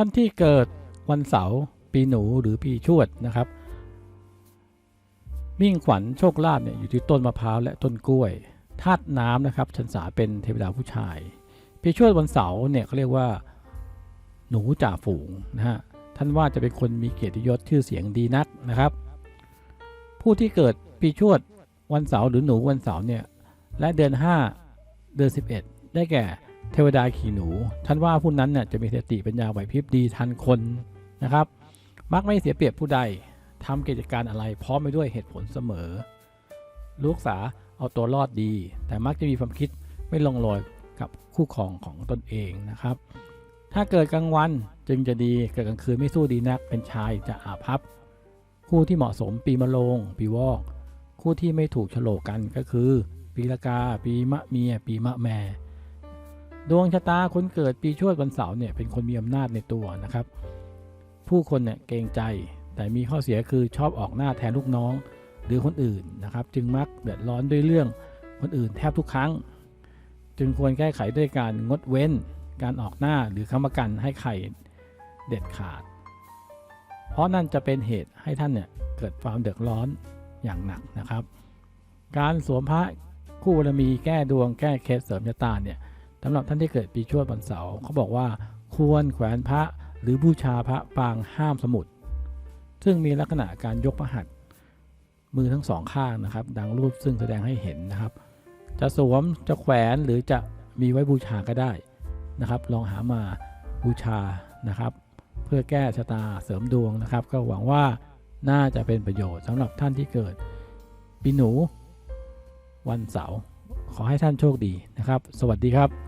ท่านที่เกิดวันเสาร์ปีหนูหรือปีชวดนะครับ มิ่งขวัญโชคลาภเนี่ยอยู่ที่ต้นมะพร้าวและต้นกล้วยธาตุน้ำนะครับชันษาเป็นเทวดาผู้ชาย ปีชวดวันเสาร์เนี่ยเขาเรียกว่า หนูจ่าฝูงนะฮะท่านว่าจะเป็นคนมีเกียรติยศชื่อเสียงดีนักนะครับ ผู้ที่เกิดปีชวดวันเสาร์หรือหนูวันเสาร์เนี่ยและเดือน 5 เดือน 11 ได้แก่ เทวดาขี่หนู ท่านว่าผู้นั้นเนี่ยจะมีสติปัญญาไหวพริบดีทันคนนะครับ มักไม่เสียเปรียบผู้ใดทำกิจการอะไรพร้อมไปด้วยเหตุผลเสมอ ลูกษาเอาตัวรอดดี แต่มักจะมีความคิดไม่ลงรอยกับคู่ครองของตนเองนะครับ ถ้าเกิดกลางวันจึงจะดีเกิดกลางคืนไม่สู้ดีนัก เป็นชายจะอาภัพ คู่ที่เหมาะสมปีมะโรงปีวอก คู่ที่ไม่ถูกโฉลกกันก็คือ ปีละกา ปีมะเมีย ปีมะแม่ ดวงชะตาคนเกิดปีชวดวันเสาร์เนี่ยเป็นคนมีอำนาจในตัวนะครับ ผู้คนเนี่ยเกรงใจ แต่มีข้อเสียคือชอบออกหน้าแทนลูกน้องหรือคนอื่นนะครับ จึงมักเดือดร้อนด้วยเรื่องคนอื่นแทบทุกครั้ง จึงควรแก้ไขด้วยการงดเว้น การออกหน้าหรือค้ำประกันให้ใครเด็ดขาด เพราะนั่นจะเป็นเหตุให้ท่านเนี่ยเกิดความเดือดร้อนอย่างหนักนะครับ การสวมพระคู่บารมีแก้ดวงแก้เคล็ดเสริมชะตาเนี่ย สำหรับท่านที่เกิดปีชวดวันเสาร์เขาบอกว่าควรแขวนพระหรือบูชาพระปางห้ามสมุดซึ่งมีลักษณะการยกพระหัตถ์มือทั้งสองข้างนะครับ ดังรูปซึ่งแสดงให้เห็นนะครับ จะสวมจะแขวนหรือจะมีไว้บูชาก็ได้นะครับ ลองหามาบูชานะครับ เพื่อแก้ชะตาเสริมดวงนะครับ ก็หวังว่าน่าจะเป็นประโยชน์สำหรับท่านที่เกิดปีหนูวันเสาร์ขอให้ท่านโชคดีนะครับ สวัสดีครับ